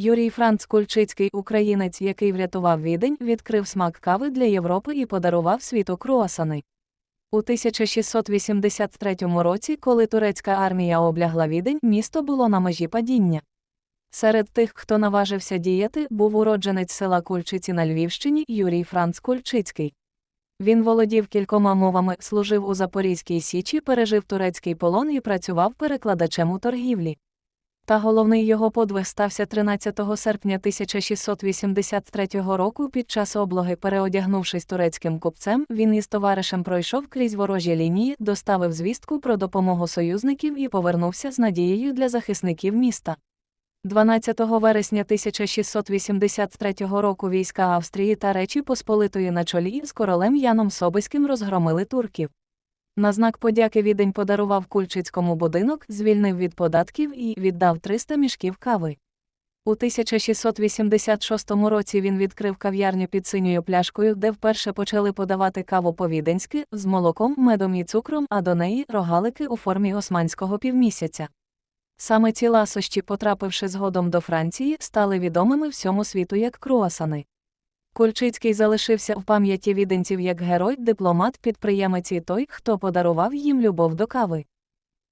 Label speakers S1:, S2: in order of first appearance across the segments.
S1: Юрій Франц Кульчицький, українець, який врятував відень, відкрив смак кави для Європи і подарував світу круасани. У 1683 році, коли турецька армія облягла відень, місто було на межі падіння. Серед тих, хто наважився діяти, був уродженець села Кульчиці на Львівщині Юрій Франц Кульчицький. Він володів кількома мовами, служив у Запорізькій Січі, пережив турецький полон і працював перекладачем у торгівлі. Та головний його подвиг стався 13 серпня 1683 року під час облоги, переодягнувшись турецьким купцем, він із товаришем пройшов крізь ворожі лінії, доставив звістку про допомогу союзників і повернувся з надією для захисників міста. 12 вересня 1683 року війська Австрії та Речі Посполитої на чолі з королем Яном Собиським розгромили турків. На знак подяки відень подарував Кульчицькому будинок, звільнив від податків і віддав 300 мішків кави. У 1686 році він відкрив кав'ярню під синьою пляшкою, де вперше почали подавати каву по-віденськи, з молоком, медом і цукром, а до неї рогалики у формі османського півмісяця. Саме ці ласощі, потрапивши згодом до Франції, стали відомими всьому світу як круасани. Кульчицький залишився в пам'яті віденців як герой, дипломат, підприємець і той, хто подарував їм любов до кави.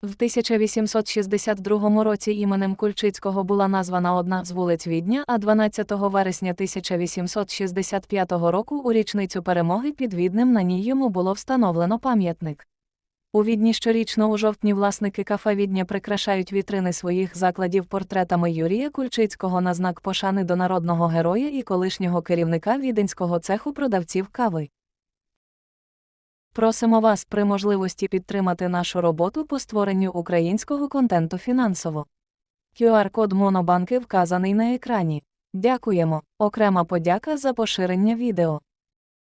S1: В 1862 році іменем Кульчицького була названа одна з вулиць Відня, а 12 вересня 1865 року у річницю перемоги під Віднем на ній йому було встановлено пам'ятник. У Відні щорічно у жовтні власники кафе Відня прикрашають вітрини своїх закладів портретами Юрія Кульчицького на знак пошани до народного героя і колишнього керівника віденського цеху продавців кави. Просимо вас при можливості підтримати нашу роботу по створенню українського контенту фінансово. QR-код Монобанки вказаний на екрані. Дякуємо. Окрема подяка за поширення відео.